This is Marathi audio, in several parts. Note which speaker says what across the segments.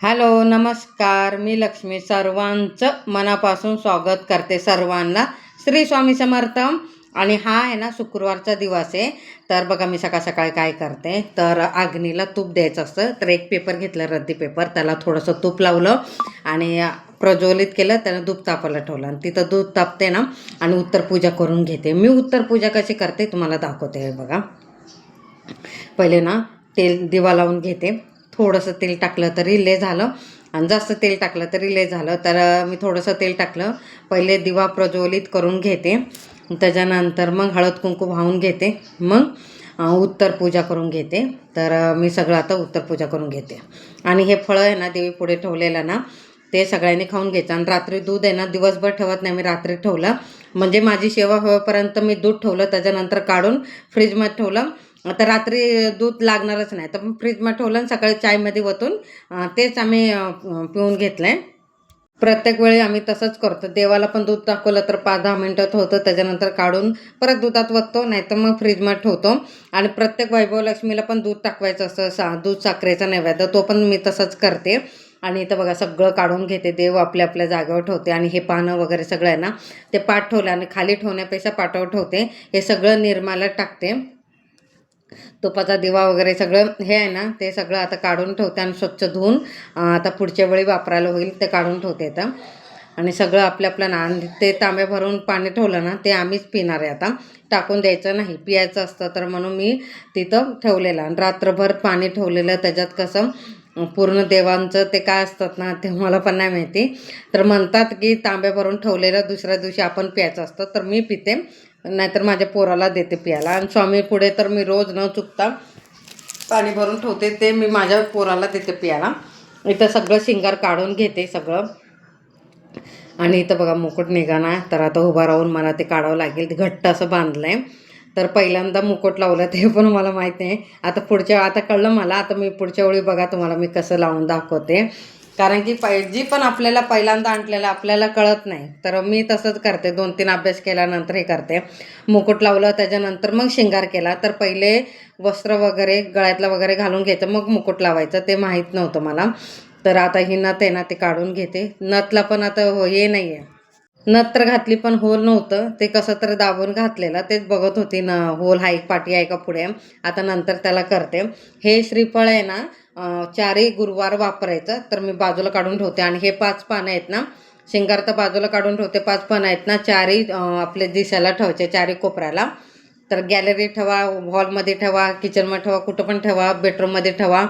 Speaker 1: हॅलो नमस्कार. मी लक्ष्मी सर्वांचं मनापासून स्वागत करते सर्वांना. श्री स्वामी समर्थ. आणि हा आहे ना शुक्रवारचा दिवस आहे. तर बघा मी सकाळ सकाळी काय करते? तर अग्नीला तूप द्यायचं असतं. तर एक पेपर घेतला रद्दी पेपर. त्याला थोडंसं तूप लावलं आणि प्रज्वलित केलं. त्यानं दूध तापायला ठेवलं आणि तिथं दूध तापते ना आणि उत्तर पूजा करून घेते. मी उत्तर पूजा कशी करते? तुम्हाला दाखवते बघा. पहिले ना तेल दिवा लावून घेते. थोडंसं तेल टाकलं तरी ले झालं. आणि जास्त तेल टाकलं तरी ले झालं. तर मी थोडंसं तेल टाकलं. पहिले दिवा प्रज्वलित करून घेते. त्याच्यानंतर मग हळद कुंकू वाहून घेते. मग उत्तर पूजा करून घेते. तर मी सगळं आता उत्तर पूजा करून घेते. आणि हे फळं आहे ना देवी पुढे ठेवलेलं ना ते सगळ्यांनी खाऊन घ्यायचं. आणि रात्री दूध आहे ना दिवसभर ठेवत नाही मी रात्री ठेवलं. म्हणजे माझी सेवा होईपर्यंत मी दूध ठेवलं. त्याच्यानंतर काढून फ्रीजमध्ये ठेवलं. आता रात्री दूध लागणारच नाही. तर फ्रीजमध्ये ठेवलं आणि सकाळी चायमध्ये ओतून तेच आम्ही पिऊन घेतलं आहे प्रत्येक वेळी आम्ही तसंच करतो. देवाला पण दूध टाकवलं तर पाच दहा मिनटात होतं. त्याच्यानंतर काढून परत दुधात वततो नाही तर मग फ्रीजमध्ये ठेवतो. आणि प्रत्येक वैभव लक्ष्मीला पण दूध टाकवायचं असतं सा दूध साखरेचा नैवेद्य तो पण मी तसंच करते. आणि इथं बघा सगळं काढून घेते. देव आपल्या आपल्या जागेवर ठेवते. आणि हे पानं वगैरे सगळं आहे ना ते पाठ ठेवलं आणि खाली ठेवण्यापेक्षा पाठावर ठेवते. हे सगळं निर्माला टाकते. तुपाचा दिवा वगैरे सगळं हे आहे ना ते सगळं आता काढून ठेवते आणि स्वच्छ धुवून आता पुढच्या वेळी वापरायला होईल ते काढून ठेवते आता. आणि सगळं आपल्या आपल्या ना ते तांब्या भरून पाणी ठेवलं ना ते आम्हीच पिणार आहे आता. टाकून द्यायचं नाही पियायचं असतं तर म्हणून मी तिथं ठेवलेलं. आणि रात्रभर पाणी ठेवलेलं त्याच्यात कसं पूर्ण देवांचं ते काय असतात ना ते मला पण नाही माहिती. तर म्हणतात की तांब्या भरून ठेवलेलं दुसऱ्या दिवशी आपण प्यायचं असतं तर मी पिते. नाहीतर माझ्या पोराला देते प्यायला. आणि स्वामी पुढे तर मी रोज न चुकता पाणी भरून ठेवते ते मी माझ्या पोराला देते प्यायला. इथं सगळं शिंगार काढून घेते सगळं. आणि इथं बघा मुकुट निघाना तर आता उभा राहून मला ते काढावं लागेल. ते घट्ट असं बांधलं आहे तर पहिल्यांदा मुकुट लावलं ते पण मला माहीत नाही आता पुढच्या आता कळलं मला. आता मी पुढच्या वेळी बघा तुम्हाला मी कसं लावून दाखवते. कारण की पै जी पण आपल्याला पहिल्यांदा आणलेलं आपल्याला कळत नाही. तर मी तसंच करते. दोन तीन अभ्यास केल्यानंतर हे करते. मुकुट लावलं त्याच्यानंतर मग शिंगार केला. तर पहिले वस्त्र वगैरे गळ्यातलं वगैरे घालून घ्यायचं. मग मुकुट लावायचं. ते माहीत नव्हतं मला. तर आता ही नथ आहे ना ते काढून घेते. नथला पण आता हो हे नाही आहे नथ तर घातली पण होल नव्हतं. ते कसं तर दाबून घातलेलं. तेच बघत होती न होल हा एक पाठी आहे का पुढे? आता नंतर त्याला करते. हे श्रीफळ आहे ना चारही गुरुवार वापरायचं तर मी बाजूला काढून ठेवते. आणि हे पाच पानं आहेत ना शिंगार तर बाजूला काढून ठेवते पाच पानं आहेत ना चारही आपले दिशाला ठेवायचे चारही कोपऱ्याला. तर गॅलरी ठेवा हॉलमध्ये ठेवा किचनमध्ये ठेवा कुठं पण ठेवा बेडरूममध्ये ठेवा.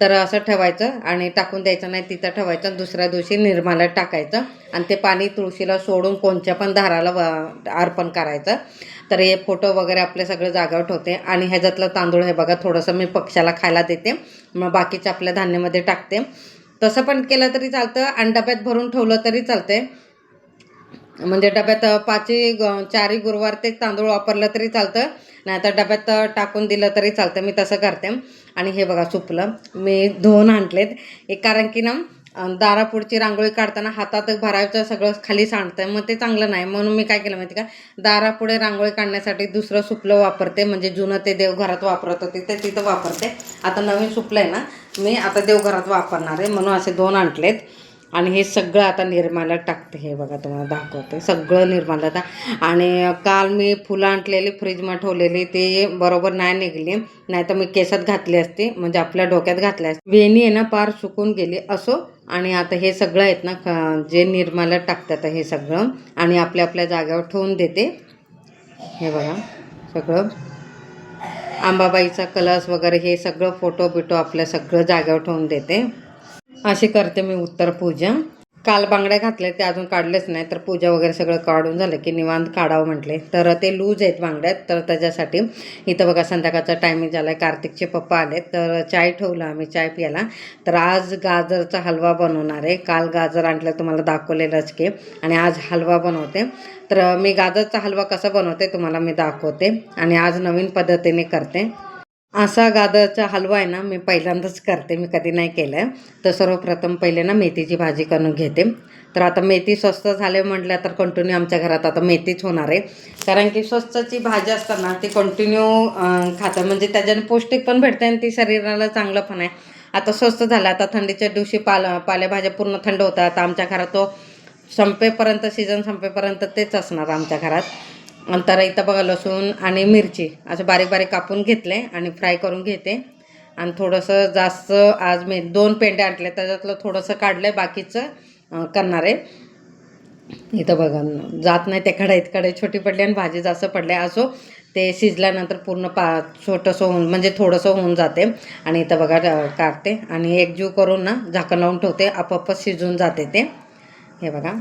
Speaker 1: तर असं ठेवायचं आणि टाकून द्यायचं नाही तिथं ठेवायचं. आणि दुसऱ्या दिवशी निर्माला टाकायचं. आणि ते पाणी तुळशीला सोडून कोणत्या पण दाराला व- अर्पण करायचं. तर हे फोटो वगैरे आपले सगळं जागावर ठेवते. आणि ह्याच्यातलं तांदूळ हे बघा थोडंसं मी पक्ष्याला खायला देते. मग बाकीच्या आपल्या धान्यामध्ये टाकते. तसं पण केलं तरी चालतं आणि डब्यात भरून ठेवलं तरी चालते म्हणजे डब्यात पाचही ग- चारही गुरुवार ते तांदूळ वापरलं तरी चालतं. नाही तर डब्यात टाकून दिलं तरी चालतं. मी तसं करते. आणि हे बघा सुपलं. मी धुवून आणलेत. एक कारण की ना दारापुढची रांगोळी काढताना हातात भरायचं सगळं खाली सांडतं मग ते चांगलं नाही. म्हणून मी काय केलं माहिती का? दारापुढे रांगोळी काढण्यासाठी दुसरं सुपलं वापरते. म्हणजे जुनं ते देवघरात वापरत होते ते तिथं वापरते. आता नवीन सुपलं आहे ना मी आता देवघरात वापरणार आहे. म्हणून असे दोन आणलेत. आणि हे सगळं आता निर्माल्यात टाकते हे बघा तुम्हाला दाखवते. सगळं निर्माला आता. आणि काल मी फुलं आणलेली फ्रीजमध्ये ठेवलेली ते बरोबर नाही निघली. नाही तर मी केसात घातली असती म्हणजे आपल्या डोक्यात घातली असते. वेणी आहे ना पार सुकून गेली असो. आणि आता हे सगळं आहेत ना जे निर्माल्यात टाकतात हे सगळं. आणि आपल्या आपल्या जाग्यावर ठेवून देते. हे बघा सगळं. आंबाबाईचा कलश वगैरे हे सगळं फोटो बिटो आपल्या सगळं जाग्यावर ठेवून देते. अशी करते मी उत्तर पूजा. काल बांगड्या घातल्या ते अजून काढलेच नाही तर पूजा वगैरे सगळं काढून झालं की निवांत काढावं म्हटले. तर ते लूज आहेत बांगड्यात तर त्याच्यासाठी इथं बघा संध्याकाळचा टायमिंग झाला आहे कार्तिकचे पप्पा आले तर चाय ठेवला आम्ही चाय प्यायला. तर आज गाजरचा हलवा बनवणार आहे. काल गाजर आणलं तुम्हाला दाखवलेलंच की. आणि आज हलवा बनवते. तर मी गाजरचा हलवा कसा बनवते तुम्हाला मी दाखवते. आणि आज नवीन पद्धतीने करते. असा गाजरचा हलवा आहे ना मी पहिल्यांदाच करते मी कधी नाही केलं आहे तर सर्वप्रथम पहिले ना मेथीची भाजी करून घेते. तर आता मेथी स्वस्त झाले म्हटलं तर कंटिन्यू आमच्या घरात आता मेथीच होणार आहे. कारण की स्वस्तची भाजी असताना ती कंटिन्यू खातं म्हणजे त्याच्याने पौष्टिक पण भेटते आणि ती शरीराला चांगलं पण आहे. आता स्वस्त झालं आता थंडीच्या दिवशी पाल पालेभाज्या पूर्ण थंड होतात. आता आमच्या घरात तो संपेपर्यंत सीझन संपेपर्यंत तेच असणार आमच्या घरात. नंतर इथं बघा लसूण आणि मिरची असं बारीक बारीक कापून घेतले आणि फ्राय करून घेते. आणि थोडंसं जास्त आज मी दोन पेंडे आणले त्याच्यातलं थोडंसं काढलं आहे बाकीचं करणार आहे. इथं बघा जात नाही ते कढईत कढई छोटी पडली आणि भाजी जास्त पडली. असो ते शिजल्यानंतर पूर्ण पा छोटंसं होऊन म्हणजे थोडंसं होऊन जाते. आणि इथं बघा काढते. आणि एकजीव करून ना झाकण लावून ठेवते आपोआपच शिजून जाते ते. हे बघा.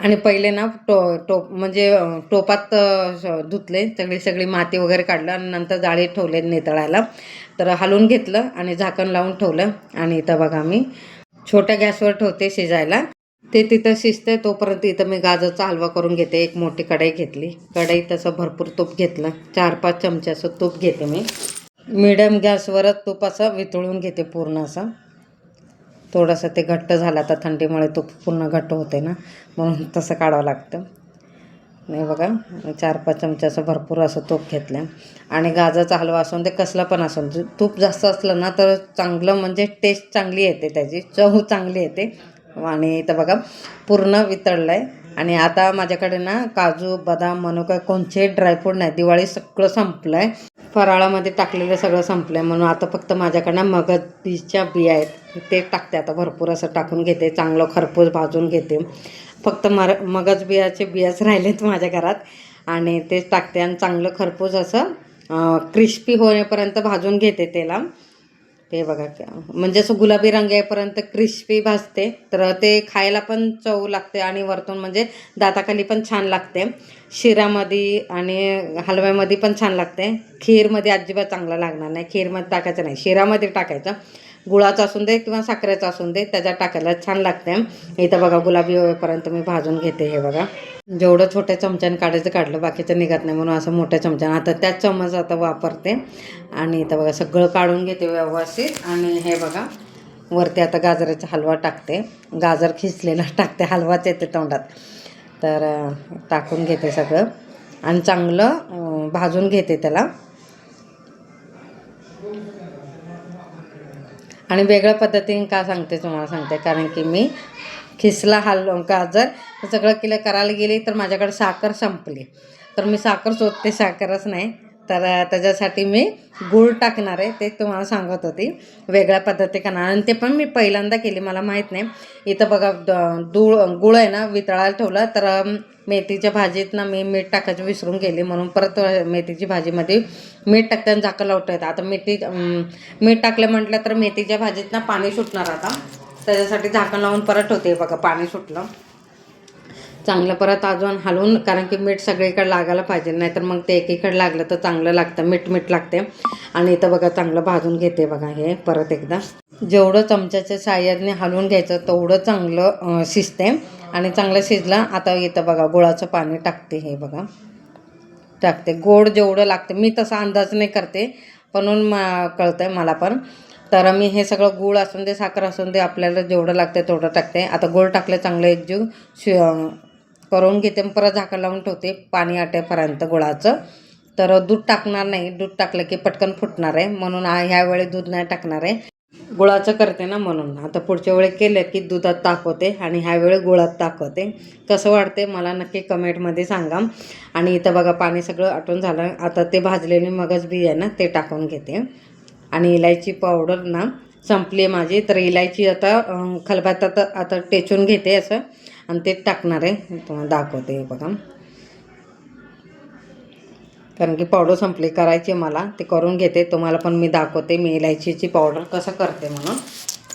Speaker 1: आणि पहिले ना टो टोप म्हणजे टोपात धुतले सगळी सगळी माती वगैरे काढलं आणि नंतर जाळीत ठेवले नेतळायला. तर हलवून घेतलं आणि झाकण लावून ठेवलं. आणि इथं बघा मी छोट्या गॅसवर ठेवते शिजायला. ते तिथं शिजते तोपर्यंत इथं मी गाजरचा हलवा करून घेते. एक मोठी कढई घेतली. कढई तसं भरपूर तूप घेतलं. चार पाच चमचे असं तूप घेते मी. मिडियम गॅसवरच तूप असं वितळून घेते पूर्ण असं. थोडंसं ते घट्ट झालं आता थंडीमुळे तूप पूर्ण घट्ट होते ना म्हणून तसं काढावं लागतं. नाही बघा चार पाच चमचे असं भरपूर असं तूप घेतलं आणि गाजरचा हलवा असून ते कसला पण असून तूप जास्त असलं ना तर चांगलं म्हणजे टेस्ट चांगली येते त्याची चव चांगली येते. आणि इथं बघा पूर्ण वितळलं आहे आणि आता माझ्याकडे ना काजू बदाम मनुका कोणचे ड्रायफ्रूट नाही. दिवाळी सगळं संपलं आहे फराळामध्ये टाकलेलं सगळं संपलं आहे म्हणून आता फक्त माझ्याकडनं मगज बीच्या बिया आहेत. ते टाकते आता भरपूर असं टाकून घेते चांगलं खरपूस भाजून घेते. फक्त मर मगज बियाचे बियाच राहिलेत माझ्या घरात आणि तेच टाकते आणि चांगलं खरपूस असं क्रिस्पी होण्यापर्यंत भाजून घेते त्याला ते बघा म्हणजे असं गुलाबी रंग येईपर्यंत क्रिस्पी भाजते. तर ते खायला पण चव लागते आणि वरतून म्हणजे दाताखाली पण छान लागते. शिरामध्ये आणि हलव्यामध्ये पण छान लागते. खीरमध्ये अजिबात चांगला लागणार नाही. खीरमध्ये टाकायचं नाही. शिरामध्ये टाकायचं. गुळाचं असून दे किंवा साखरेचं असून दे त्याच्यात टाकायला छान लागते इथं बघा गुलाबी होईपर्यंत मी भाजून घेते हे बघा. जेवढं छोट्या चमच्यानं काढायचं काढलं बाकीचं निघत नाही म्हणून असं मोठ्या चमच्यानं. आता त्याच चमच आता वापरते. आणि इथं बघा सगळं काढून घेते व्यवस्थित. आणि हे बघा वरती आता गाजराचा हलवा टाकते. गाजर खिचलेला टाकते हलवाच येते तोंडात. तर टाकून घेते सगळं. आणि चांगलं भाजून घेते त्याला. आणि वेगळ्या पद्धतीने का सांगते तुम्हाला सांगते. कारण की मी खिसला हलव गाजर जर सगळं केलं करायला गेली तर माझ्याकडे साखर संपली. तर मी साखर शोधते साखरच नाही. तर त्याच्यासाठी मी गूळ टाकणार आहे ते तुम्हाला सांगत होती. वेगळ्या पद्धती करणार. आणि ते पण मी पहिल्यांदा केली मला माहीत नाही. इथं बघा द- दूळ गुळ आहे ना वितळायला ठेवलं तर मेथीच्या भाजीत ना मी मीठ टाकायचं विसरून गेली. म्हणून परत मेथीची भाजीमध्ये मीठ टाकताना झाकं लावता येतं आता मेथी मीठ टाकलं म्हटलं तर मेथीच्या भाजीत ना पाणी सुटणार आता. त्याच्यासाठी झाकण लावून परत होते बघा पाणी सुटलं. चांगलं परत अजून हलवून कारण की मीठ सगळीकडे लागायला पाहिजे नाहीतर मग ते एकीकडे लागलं तर चांगलं लागतं मीठ मीठ लागते. आणि इथं बघा चांगलं भाजून घेते बघा हे परत एकदा. जेवढं चमच्याच्या साह्याने हलवून घ्यायचं तेवढं चांगलं शिजते. आणि चांगलं शिजलं आता इथं बघा गुळाचं पाणी टाकते हे बघा. टाकते. गोड जेवढं लागते मी तसा अंदाज नाही करते म्हणून म कळतं आहे मला पण. तर मी हे सगळं गूळ असून दे साखर असून दे आपल्याला जेवढं लागते तेवढं टाकते. आता गोड टाकलं चांगलं एकजीव शि करून घेते मग परत झाकण लावून ठेवते पाणी आटेपर्यंत गुळाचं. तर दूध टाकणार नाही. दूध टाकलं की पटकन फुटणार आहे. म्हणून आ- ह्या वेळी दूध नाही टाकणार आहे. गुळाचं करते ना म्हणून. आता पुढच्या वेळी केलं की दुधात ताकवते आणि ह्यावेळी गुळात ताकवते. कसं वाटते मला नक्की कमेंटमध्ये सांगा. आणि इथं बघा पाणी सगळं आटून झालं. आता ते भाजलेली मगज बी आहे ना ते टाकून घेते. आणि इलायची पावडर ना संपली आहे माझी. तर इलायची आता अं, आता टेचून घेते असं. आणि ते टाकणार आहे. तुम्हाला दाखवते हे बघा. कारण की पावडर संपली करायची मला. ते करून घेते. तुम्हाला पण मी दाखवते. मी इलायचीची पावडर कसं करते म्हणून.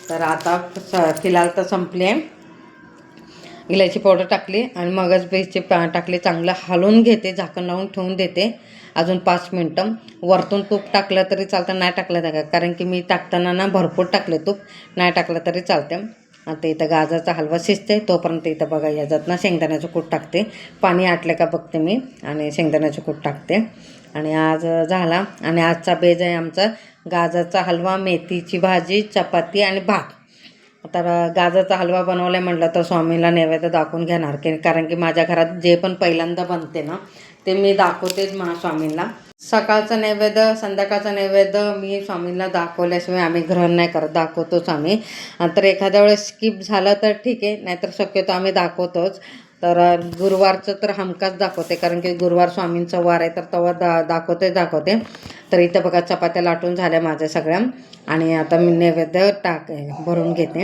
Speaker 1: तर आता स फिलहाल तर संपली आहे. इलायची पावडर टाकली आणि मगच बेसचे पा टाकले चांगलं हलवून घेते. झाकण लावून ठेवून देते. अजून पाच मिनटं. वरतून तूप टाकलं तरी चालतं. नाही टाकलं तर कारण की मी टाकताना ना भरपूर टाकले तूप. नाही टाकलं तरी चालते. आता इथं गाजरचा हलवा शिजते तोपर्यंत इथं बघा याच्यात ना शेंगदाण्याचं कूट टाकते. पाणी आटलं का बघते मी आणि शेंगदाण्याचं कूट टाकते. आणि आज झाला आणि आजचा बेज आहे आमचा गाजरचा हलवा मेथीची भाजी चपाती आणि भात. तर गाजरचा हलवा बनवला म्हटलं तर स्वामीला नैवेद्य दाखवून घेणार की कारण की माझ्या घरात जे पण पहिल्यांदा बनते ना ते मी दाखवतेच मा स्वामींना. सकाळचं नैवेद्य संध्याकाळचं नैवेद्य मी स्वामींना दाखवल्याशिवाय आम्ही ग्रहण नाही करत दाखवतोच आम्ही तर एखाद्या वेळेस स्किप झालं तर ठीक आहे नाहीतर शक्यतो आम्ही दाखवतोच. तर गुरुवारचं तर हमखास दाखवते कारण की गुरुवार स्वामींचं वार आहे तर तेव्हा दा दाखवते दाखवते. तर इथं बघा चपात्या लाटून झाल्या माझ्या सगळ्या. आणि आता मी नैवेद्य टाक भरून घेते.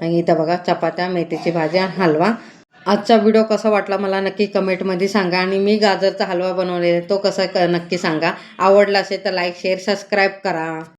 Speaker 1: आणि इथं बघा चपात्या मेथीची भाजी आणि हलवा. आजचा व्हिडिओ कसा वाटला मला नक्की कमेंटमध्ये सांगा आणि मी गाजरचा हलवा बनवलेला आहे तो कसा क नक्की सांगा. आवडला असेल तर लाईक शेअर सबस्क्राईब करा.